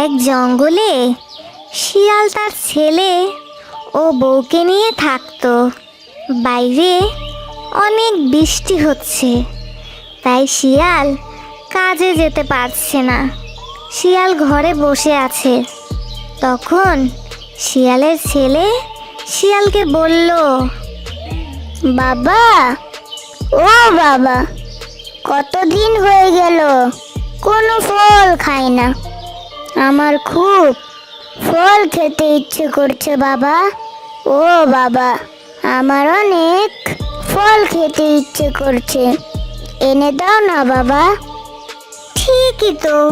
এক জঙ্গলে শিয়াল তার ছেলে ও বউকে নিয়ে থাকতো। বাইরে অনেক বৃষ্টি হচ্ছে, তাই শিয়াল কাজে যেতে পারছে না। শিয়াল ঘরে বসে আছে। তখন শিয়ালের ছেলে শিয়ালকে বলল, বাবা, ও বাবা, কতদিন হয়ে গেল, কোনো ফল খাই না। আমার খুব ফল খেতে ইচ্ছে করছে বাবা। ও বাবা, আমার অনেক ফল খেতে ইচ্ছে করছে। এনে দাও না বাবা। ঠিকই তো।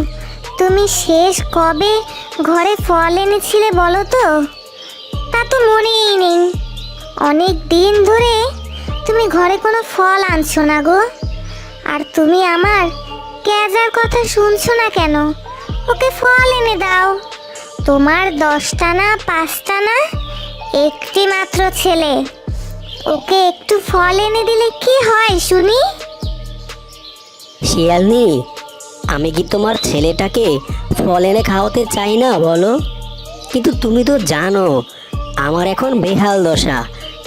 তুমি শেষ কবে ঘরে ফল এনেছিলে বলো তো? তা তো মনেই নেই। অনেক দিন ধরে তুমি ঘরে কোনো ফল আনছো না গো। আর তুমি আমার ক্যাজার কথা শুনছো না কেন? ওকে ফল এনে দাও। তোমার দশটা না, পাঁচটা না, একটি মাত্র ছেলে। ওকে একটু ফল এনে দিলে কি হয়, শুনি? শিয়ালনি, আমি কি তোমার ছেলেটাকে ফল এনে খাওয়াতে চাই না, বলো? কিন্তু তুমি তো জানো, আমার এখন বেহাল দশা।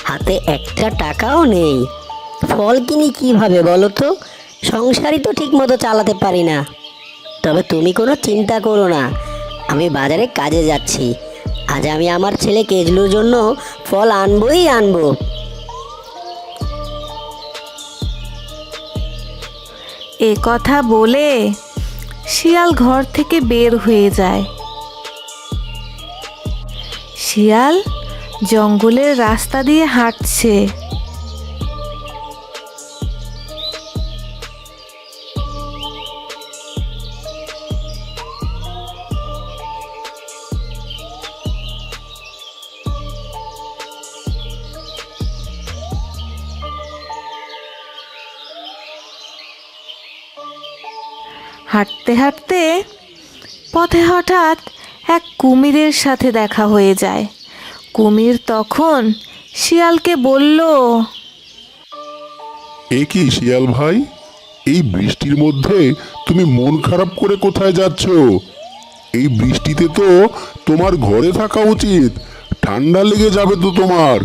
হাতে একটা টাকাও নেই। ফল কিনি কীভাবে, বলো তো? সংসারই তো ঠিক মতো চালাতে পারি না। তবে তুমি কোনো চিন্তা করো না। আমি বাজারে কাজে যাচ্ছি। আজ আমি আমার ছেলে কেজলুর জন্য ফল আনবই আনব। এ কথা বলে শিয়াল ঘর থেকে বের হয়ে যায়। শিয়াল জঙ্গলের রাস্তা দিয়ে হাঁটছে। হাঁটতে হাঁটতে পথে হঠাৎ এক কুমিরের সাথে দেখা হয়ে যায়। কুমির তখন শিয়ালকে বলল, এ কি শিয়াল ভাই? এই বৃষ্টির মধ্যে তুমি মন খারাপ করে কোথায় যাচ্ছ? এই বৃষ্টিতে তো তোমার ঘরে থাকা উচিত, ঠান্ডা লেগে যাবে তো তোমার।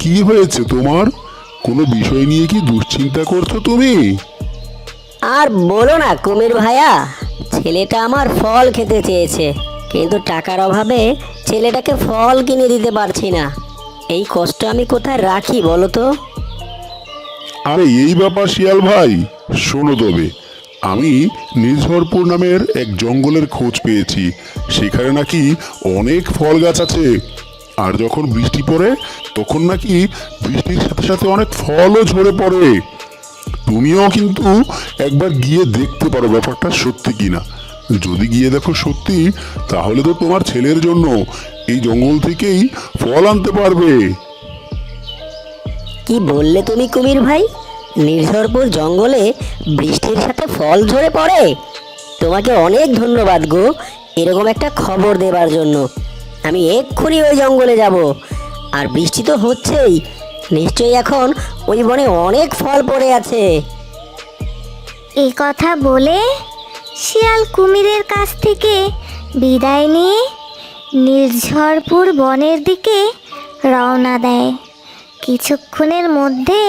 কি হয়েছে তোমার? কোনো বিষয় নিয়ে কি দুশ্চিন্তা করছ তুমি? আর বলো না, কুমির ভাইয়া, ছেলেটা আমার ফল খেতে চেয়েছে, কিন্তু টাকার অভাবে ছেলেটাকে ফল কিনে দিতে পারছি না। এই কষ্ট আমি কোথায় রাখি বলো তো? আরে, এই ব্যাপার শিয়াল ভাই, শোনো তবে, আমি নির্ঝরপুর নামের এক জঙ্গলের খোঁজ পেয়েছি, সেখানে নাকি অনেক ফল গাছ আছে, আর যখন বৃষ্টি পড়ে, তখন নাকি বৃষ্টির সাথে সাথে অনেক ফলও ঝরে পড়ে। তুমিও কিন্তু একবার গিয়ে দেখতে পারো ব্যাপারটা সত্যি কিনা। যদি গিয়ে দেখো সত্যি, তাহলে তো তোমার ছেলের জন্য এই জঙ্গল থেকেই ফল আনতে পারবে। কি বললে তুমি কুমির ভাই? নির্ঝরপুর জঙ্গলে বৃষ্টির সাথে ফল ঝরে পড়ে? তোমাকে অনেক ধন্যবাদ গো, এরকম একটা খবর দেবার জন্য। আমি এক্ষুনি ওই জঙ্গলে যাব। আর বৃষ্টি তো হচ্ছেই নিশ্চয়ই এখন ওই বনে অনেক ফল পড়ে আছে। এই কথা বলে শিয়াল কুমিরের কাছ থেকে বিদায় নিয়ে নির্ঝরপুর বনের দিকে রওনা দেয়। কিছুক্ষণের মধ্যে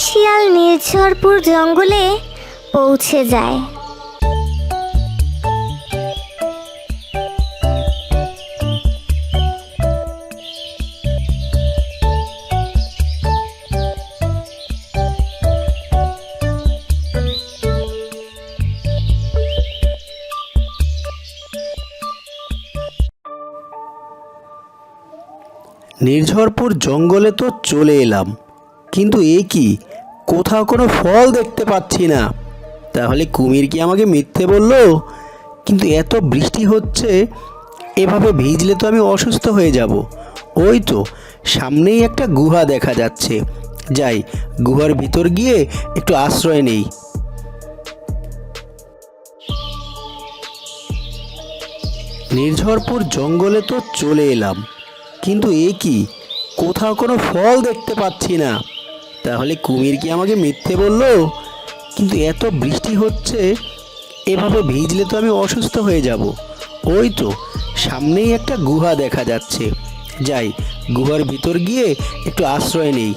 শিয়াল নির্ঝরপুর জঙ্গলে পৌঁছে যায়। নির্ঝরপুর জঙ্গলে তো চলে এলাম। কিন্তু এ কি? কোথাও কোনো ফল দেখতে পাচ্ছি না। তাহলে কুমির কি আমাকে মিথ্যে বলল? কিন্তু এত বৃষ্টি হচ্ছে, এভাবে ভিজলে তো আমি অসুস্থ হয়ে যাব। ওই তো, সামনেই একটা গুহা দেখা যাচ্ছে। যাই, গুহার ভিতর গিয়ে একটু আশ্রয় নেই। নির্ঝরপুর জঙ্গলে তো চলে এলাম। কিন্তু এ কি? কোথাও কোনো ফল দেখতে পাচ্ছি না। তাহলে কুমির কি আমাকে মিথ্যে বলল? কিন্তু এত বৃষ্টি হচ্ছে, এভাবে ভিজলে তো আমি অসুস্থ হয়ে যাব। ওই তো, সামনেই একটা গুহা দেখা যাচ্ছে। যাই, গুহার ভিতর গিয়ে একটু আশ্রয় নেই।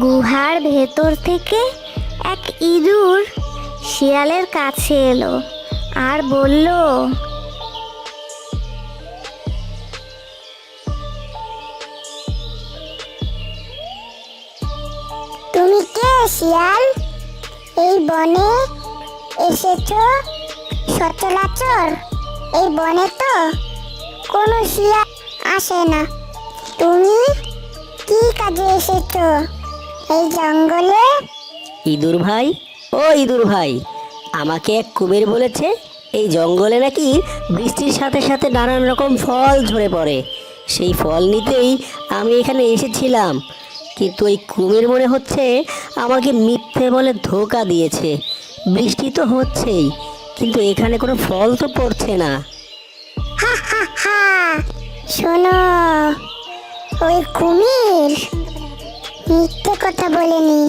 গুহার ভেতর থেকে এক ইঁদুর শিয়ালের কাছে এলো আর বলল তুমি কে, শিয়াল? এই বনে এসেছ সচরাচর? এই বনে তো কোনো শিয়াল আসে না। তুমি কি কাজে এসেছ? এই জঙ্গলে? ইঁদুর ভাই, ও ইঁদুর ভাই, আমাকে এক কুমির বলেছে, এই জঙ্গলে নাকি বৃষ্টির সাথে সাথে নানান রকম ফল ঝরে পড়ে। সেই ফল নিতেই আমি এখানে এসেছিলাম। কিন্তু এই কুমির মনে হচ্ছে আমাকে মিথ্যে বলে ধোকা দিয়েছে। বৃষ্টি তো হচ্ছেই, কিন্তু এখানে কোনো ফল তো পড়ছে না। শোনো, ওই কুমির মিথ্যে কথা বলেনি,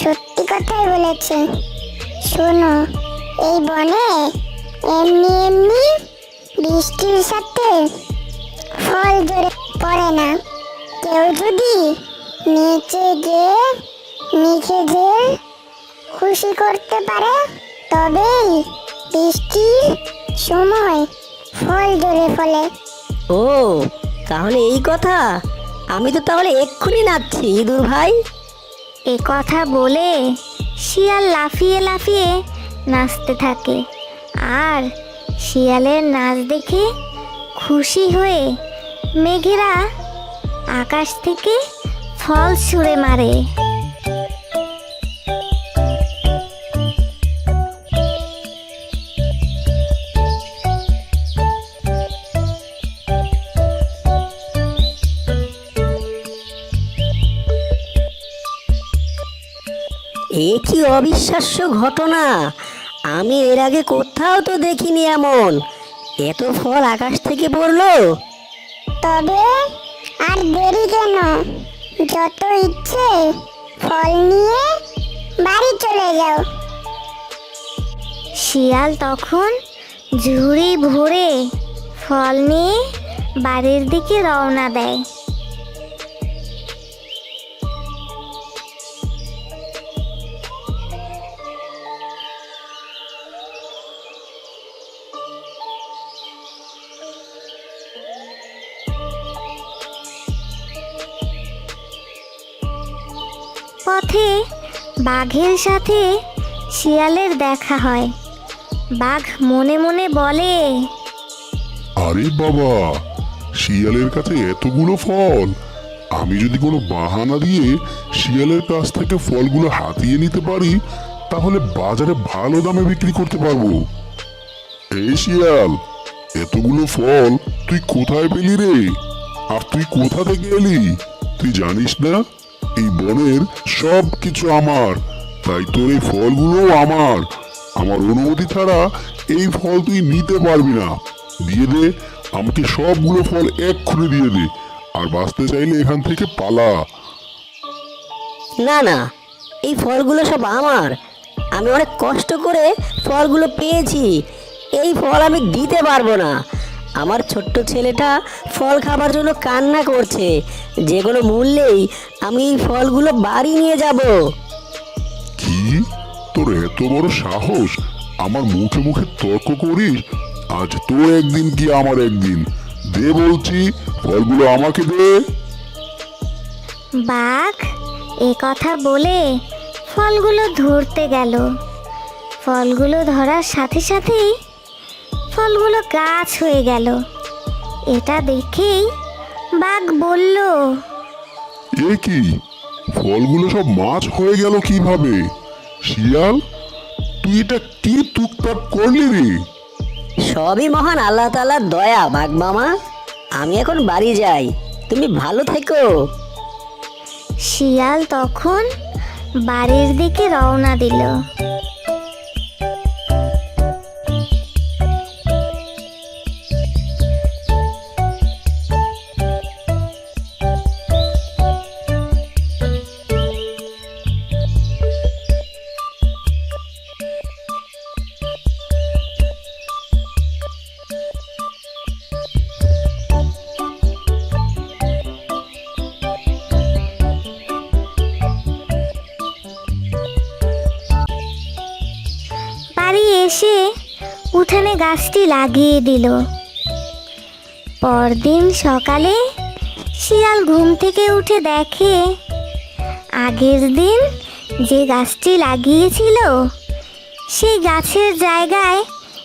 সত্যি কথাই বলেছে। শোনো, এই বনে এমনি এমনি বৃষ্টির সাথে ফল ধরে পড়ে না। কেউ যদি নিচে গিয়ে নিজেদের খুশি করতে পারে তবেই বৃষ্টির সময় ফল ধরে ফলে। ও তাহলে এই কথা? আমি তো তাহলে এক্ষুনি নাচছি ইঁদুর ভাই। এ কথা বলে শিয়াল লাফিয়ে লাফিয়ে নাচতে থাকে। আর শিয়ালের নাচ দেখে খুশি হয়ে মেঘেরা আকাশ থেকে ফল ছুঁড়ে মারে। এ কি অবিশ্বাস্য ঘটনা? আমি এর আগে কোথাও তো দেখিনি এমন। এত ফল আকাশ থেকে পড়ল। তবে আর দেরি কেন? যত ইচ্ছে ফল নিয়ে বাড়ি চলে যাও। শিয়াল তখন ঝুড়ি ভরে ফল নিয়ে বাড়ির দিকে রওনা দেয়। পথে, বাঘের সাথে শিয়ালের দেখা হয়। বাঘ মনে মনে বলে, আরে বাবা, শিয়ালের কাছে এতগুলো ফল। আমি যদি কোনো বাহানা দিয়ে শিয়ালের কাছ থেকে ফলগুলো হাতিয়ে নিতে পারি, তাহলে বাজারে ভালো দামে বিক্রি করতে পারব। এই শিয়াল, এতগুলো ফল তুই কোথায় পেলি রে? আর তুই কোথা থেকে এলি? তুই জানিস না? এই বনের সব কিছু আমার। তাই তোর এই ফলগুলো আমার। আমার অনুমতি ছাড়া এই ফল তুই নিতে পারবি না। দিয়ে দে, আমাকে সবগুলো ফল এক্ষুনি দিয়ে দে, আর বাঁচতে চাইলে এখান থেকে পালা। না না, এই ফলগুলো সব আমার। আমি অনেক কষ্ট করে ফলগুলো পেয়েছি। এই ফল আমি দিতে পারব না। আমার ছোট্ট ছেলেটা ফল খাবার জন্য কান্না করছে। যে কোনো মূল্যেই আমি এই ফলগুলো বাড়ি নিয়ে যাব। কি? তোর এত বড় সাহস? আমার মুখে মুখে তর্ক করিস? আজ তোর একদিন কি আমার একদিন? দে বলছি ফলগুলো আমাকে দে। বাঘ এ কথা বলে ফলগুলো ধরতে গেল। ফলগুলো ধরার সাথে সাথেই ফলগুলো গাছ হয়ে গেল। এটা দেখেই বাঘ বলল এ কি? ফলগুলো সব মাছ হয়ে গেল কীভাবে? শিয়াল তুই এটা কি টুকটাক করলি রে? সবই মহান আল্লাহ তালার দয়া বাঘ মামা। আমি এখন বাড়ি যাই। তুমি ভালো থেকো। শিয়াল তখন বাড়ির দিকে রওনা দিল। গাছটি লাগিয়ে দিল। পরদিন সকালে শিয়াল ঘুম থেকে উঠে দেখে, আগের দিন যে গাছটি লাগিয়েছিল, সেই গাছের জায়গায়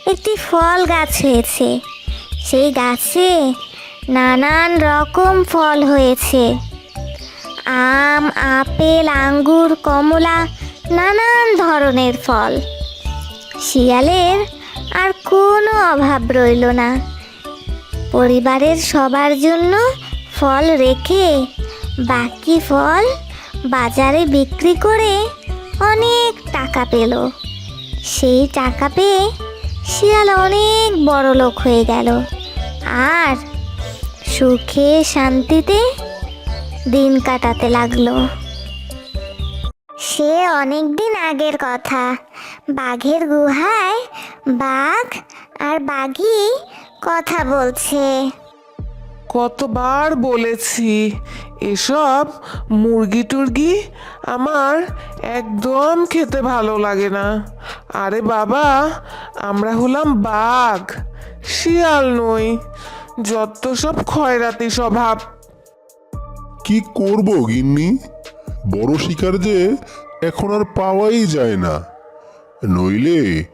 একটি ফল গাছ হয়েছে। সেই গাছে নানান রকম ফল হয়েছে। আম, আপেল, আঙ্গুর, কমলা, নানান ধরনের ফল। শিয়ালের আর কোনো অভাব রইল না। পরিবারের সবার জন্য ফল রেখে, বাকি ফল বাজারে বিক্রি করে অনেক টাকা পেল। সেই টাকা পেয়ে শিয়াল অনেক বড় লোক হয়ে গেল। আর সুখে শান্তিতে দিন কাটাতে লাগল। সে অনেক দিন আগের কথা। বাঘের গুহায় বাঘ আর বাঘি কথা বলছে। কতবার বলেছি এসব মুরগি টুরগি আমার একদম খেতে ভালো লাগে না। আরে বাবা আমরা হলাম বাঘ শিয়াল নই যত সব খয়রাতি স্বভাব। কি করব গিন্নি? বড় শিকার যে এখন আর পাওয়াই যায় না। নইলে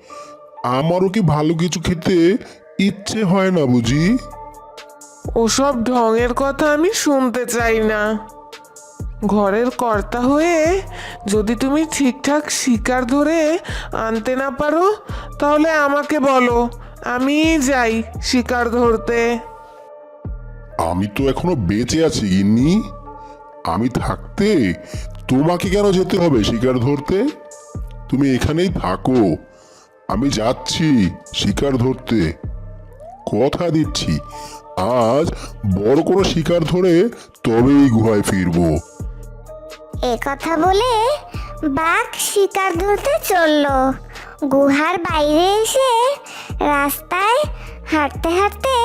আমারও কি ভালো কিছু খেতে ইচ্ছে হয় না বুঝি? ওসব ঢঙের কথা আমি শুনতে চাই না। ঘরের কর্তা হয়ে যদি তুমি ঠিকঠাক শিকার ধরে আনতে না পারো তাহলে আমাকে বলো আমি যাই শিকার ধরতে। আমি তো এখনও বেঁচে আছি গিন্নি। আমি থাকতে তোমাকে কেন যেতে হবে শিকার ধরতে? তুমি এখানেই থাকো। আমি যাচ্ছি শিকার ধরতে। কথা দিচ্ছি, আজ বড় কোনো শিকার ধরে তবেই গুহায় ফিরবো। এ কথা বলে বাঘ শিকার ধরতে চলল। গুহার বাইরে এসে রাস্তায় হাঁটতে হাঁটতে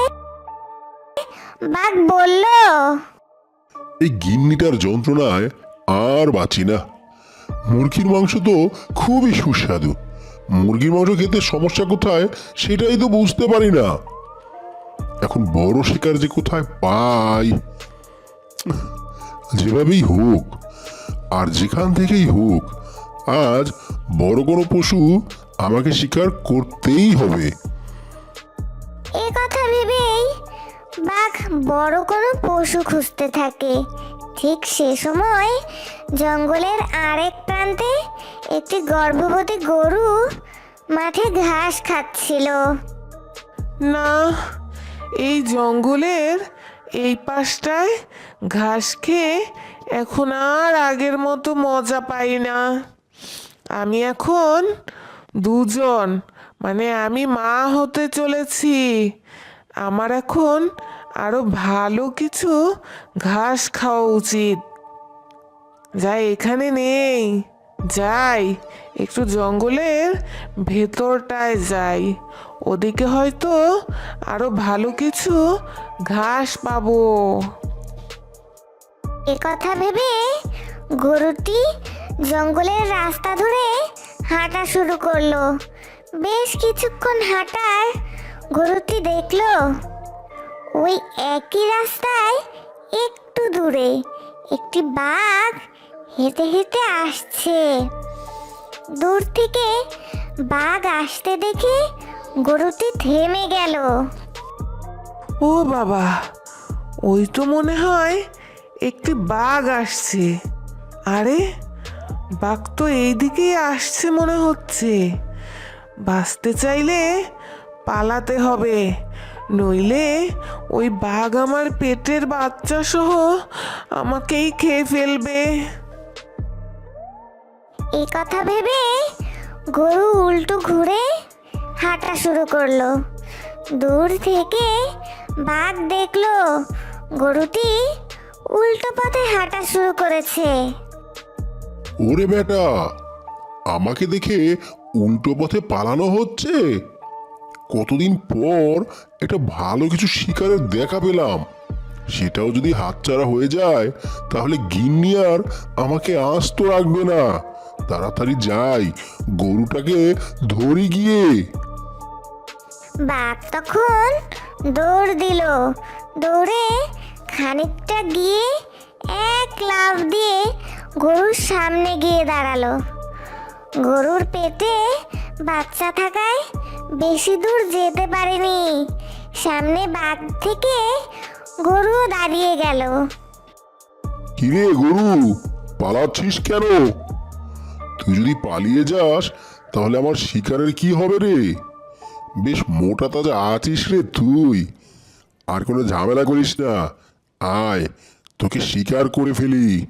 বাঘ বলল এই গিন্নিটার যন্ত্রণায় আর বাঁচি না। মুরগির মাংস তো খুবই সুস্বাদু। মুরগির মাংস খেতে সমস্যা কোথায় সেটাই তো বুঝতে পারি না। এখন বড় শিকার যে কোথায় পাই? যেভাবেই হোক, আর যেখান থেকেই হোক, আজ বড় কোনো পশু আমাকে শিকার করতেই হবে। এ কথা ভেবেই বাঘ বড় কোনো পশু খুঁজতে থাকে। ঠিক সে সময় জঙ্গলের আরেক প্রান্তে একটি গর্ভবতী গরু মাঠে ঘাস খাচ্ছিল। না, এই জঙ্গলের এই পাশটায় ঘাস খেয়ে এখন আর আগের মতো মজা পাই না। আমি এখন দুজন মানে আমি মা হতে চলেছি। আমার এখন আরও ভালো কিছু ঘাস খাওয়া উচিত। যাই, এখানে নেই। যাই, একটু জঙ্গলের ভেতরটায় যাই। ওদিকে হয়তো আরও ভালো কিছু ঘাস পাবো। কথা ভেবে গরুটি জঙ্গলের রাস্তা ধরে হাঁটা শুরু করল। বেশ কিছুক্ষণ হাঁটার গরুটি দেখল? ওই একই রাস্তায় একটু দূরে একটি বাঘ হেঁটে হেঁটে আসছে। দূর থেকে বাঘ আসতে দেখে গরুটি থেমে গেল। ও বাবা, ওই তো মনে হয় একটি বাঘ আসছে। আরে, বাঘ তো এই দিকেই আসছে মনে হচ্ছে। বাঁচতে চাইলে পালাতে হবে। নইলে ওই বাঘ আমার পেটের বাচ্চা সহ আমাকেই খেয়ে ফেলবে। এই কথা ভেবে গরু উল্টো ঘুরে হাঁটা শুরু করল। দূর থেকে বাঘ দেখল গরুটি উল্টো পথে হাঁটা শুরু করেছে। ওরে বেটা আমাকে দেখে উল্টো পথে পালানো হচ্ছে? কতদিন পর একটা ভালো কিছু শিকারের দেখা পেলাম। সেটাও যদি হাতছাড়া হয়ে যায়, তাহলে গিন্নি আর আমাকে আস্ত রাখবে না। তাড়াতাড়ি যাই, গরুটাকে ধরি গিয়ে। বাঘ তখন দৌড় দিল। দৌড়ে খানিকটা গিয়ে এক লাফ দিয়ে গরুর সামনে গিয়ে দাঁড়াল। গরুর পেটে বাচ্চা থাকায় বেশি দূর যেতে পারেনি। সামনে বাঘ থেকে গরু দাঁড়িয়ে গেল। কিরে গরু পালাচ্ছিস কেন? তুই যদি পালিয়ে যাস তাহলে আমার শিকারের কি হবে রে? বেশ মোটা তাজা আছিস রে তুই। আর কোনো ঝামেলা করিস না। আয় তোকে শিকার করে ফেলি।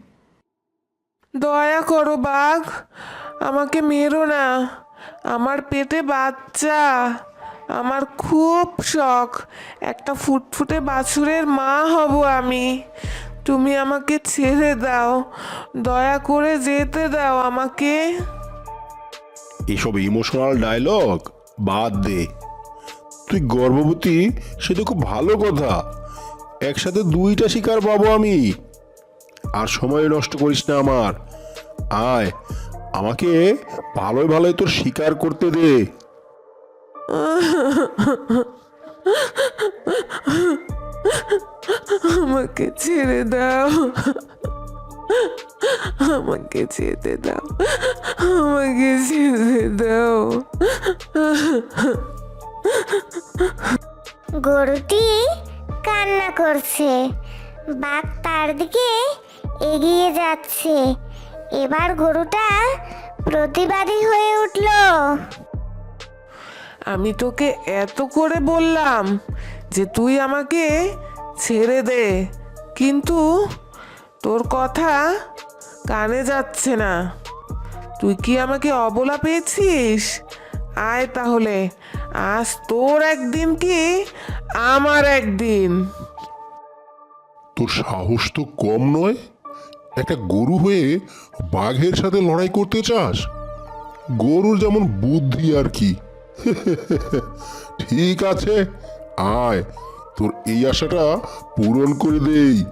দয়া করো বাঘ আমাকে মেরো না। আমার পেটে বাচ্চা। আমার খুব শখ। একটা ফুটফুটে বাছুরের মা হব আমি। তুমি আমাকে ছেড়ে দাও। দয়া করে যেতে দাও আমাকে। এসব ইমোশনাল ডায়লগ বাদ দে। তুই গর্ভবতী, সে তো খুব ভালো কথা। একসাথে দুইটা শিকার পাবো আমি। আর সময় নষ্ট করিস না আমার। আয়। আমাকে ভালোই ভালোই তোর শিকার করতে দে। আমাকে ছেড়ে দাও। আমাকে যেতে দাও। আমাকে ছেড়ে দাও। গরুটি কান্না করছে। বাঘ তার দিকে এগিয়ে যাচ্ছে। এবার গরুটা প্রতিবাদী হয়ে উঠল। আমি তোকে এত করে বললাম যে তুই আমাকে ছেড়ে দে কিন্তু তোর কথা কানে যাচ্ছে না। তুই কি আমাকে অবলা পেয়েছিস? আয় তাহলে আজ তোর একদিন কি আমার একদিন। তোর সাহস তো কম নয়? একটা গরু হয়ে বাঘের সাথে লড়াই করতে চাস? গরুর যেমন বুদ্ধি আর কি। ঠিক আছে, আয়। তোর এই আশাটা পূরণ করে দেই।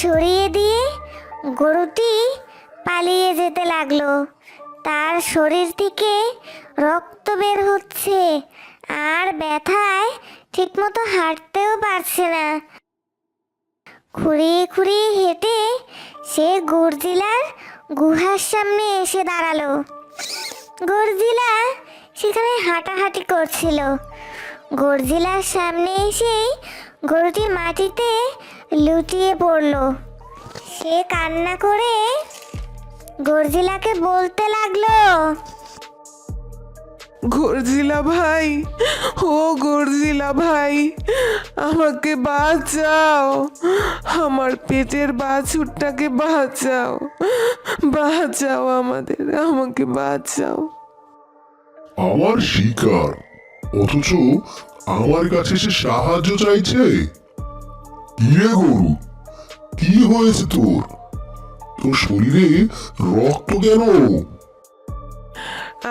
সরিয়ে দিয়ে গরুটি পালিয়ে যেতে লাগল। তার শরীর থেকে রক্ত বের হচ্ছে আর ব্যথায় ঠিকমতো হাঁটতেও পারছে না। খুঁড়িয়ে খুঁড়িয়ে হেঁটে সে গর্জিলার গুহার সামনে এসে দাঁড়াল। গর্জিলা সেখানে হাঁটাহাঁটি করছিল। গর্জিলার সামনে এসেই গরুটি মাটিতে লুটিয়ে পড়ল। সে কান্না করে গর্জিলাকে বলতে লাগল গর্জিলা ভাই ও গর্জিলা ভাই আমাকে বাঁচাও। আমার পেটের বাছুরটাকে বাঁচাও। বাঁচাও আমাদের আমাকে বাঁচাও। আমার শিকার। অথচ আমার কাছে সে সাহায্য চাইছে। কি গরু, কি হয়েছে তোর? তোর শরীরে রক্ত কেন?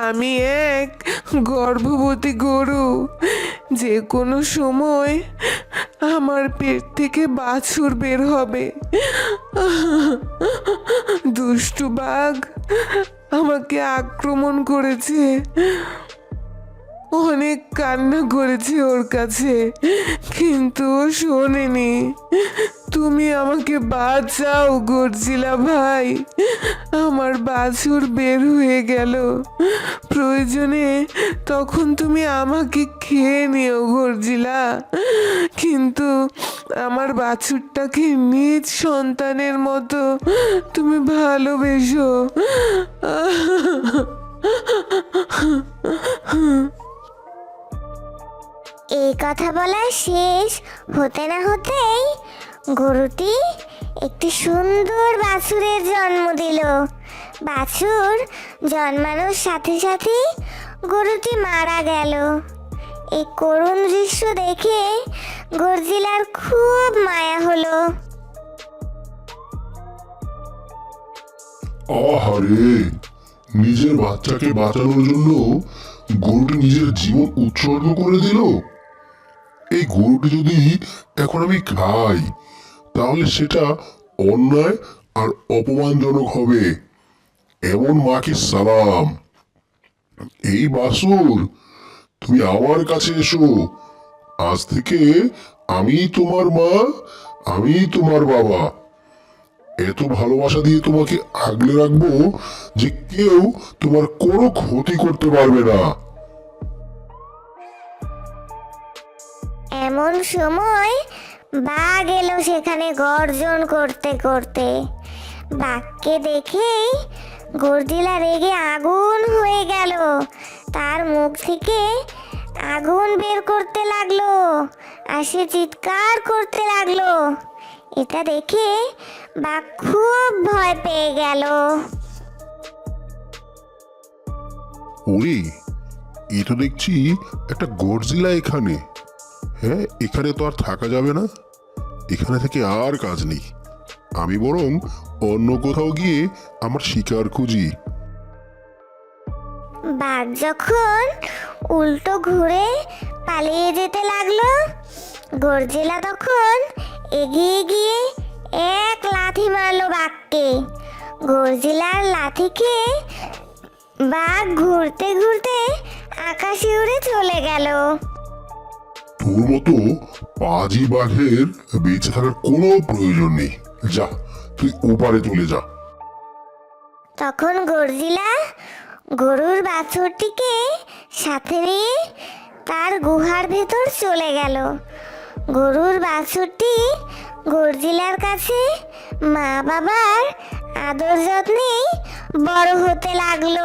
আমি এক গর্ভবতী গরু। যে কোনো সময় আমার পেট থেকে বাছুর বের হবে। দুষ্টু বাঘ আমাকে আক্রমণ করেছে। অনেক কান্না করেছে ওর কাছে, কিন্তু ও শোনেনি। তুমি আমাকে বাঁচাও, গর্জিলা ভাই। আমার বাছুর বের হয়ে গেল। প্রয়োজনে তখন তুমি আমাকে খেয়ে নিও, গর্জিলা। কিন্তু আমার বাছুরটাকে নিজ সন্তানের মতো তুমি ভালোবেসো। এই কথা বলা শেষ। হতে না হতেই গরুটি একটি সুন্দর বাছুরের জন্ম দিল। বাছুর জন্মানোর সাথে সাথে গরুটি মারা গেল। এই করুণ দৃশ্য দেখে গর্জিলার খুব মায়া হলো। আহারে, নিজের বাচ্চাকে বাঁচানোর জন্য গরুটি নিজের জীবন উৎসর্গ করে দিল? এই গরুটি যদি এখন আমি খাই, তাহলে সেটা অন্যায় আর অপমানজনক হবে। এমন মাকে সালাম। এই বাসুর, তুমি আমার কাছে এসো। আজ থেকে আমি তোমার মা, আমি তোমার বাবা। এত ভালোবাসা দিয়ে তোমাকে আগলে রাখব যে কেউ তোমার কোনো ক্ষতি করতে পারবে না। এমন সময় বাঘ এলো সেখানে গর্জন করতে করতে। বাঘকে দেখেই গর্জিলা রেগে আগুন হয়ে গেল। তার মুখ থেকে আগুন বের করতে লাগল আর সে চিৎকার করতে লাগল। এটা দেখে বাঘ খুব ভয় পেয়ে গেল। ওরে এটা দেখছি একটা গর্জিলা এখানে। হ্যাঁ এখানে তো আর থাকা যাবে না। এখানে থেকে আর কাজ নেই। আমি বরং অন্য কোথাও গিয়ে আমার শিকার খুঁজি। বাঘ যখন উল্টো ঘুরে পালিয়ে যেতে লাগল, গর্জিলা তখন এগিয়ে গিয়ে এক লাথি মারলো বাঘকে। গর্জিলার লাথি খেয়ে বাঘ ঘুরতে ঘুরতে আকাশে উড়ে চলে গেল। তোর মতো পাজি বাঘের বেঁচে থাকার কোনো প্রয়োজন নেই। যা, তুই ওপারে চলে যা। তখন গর্জিলা গরুর বাছুরটিকে সাথে নিয়ে তার গুহার ভেতর চলে গেল। গরুর বাছুরটি গর্জিলার কাছে মা বাবার আদর যত্নেই বড় হতে লাগল।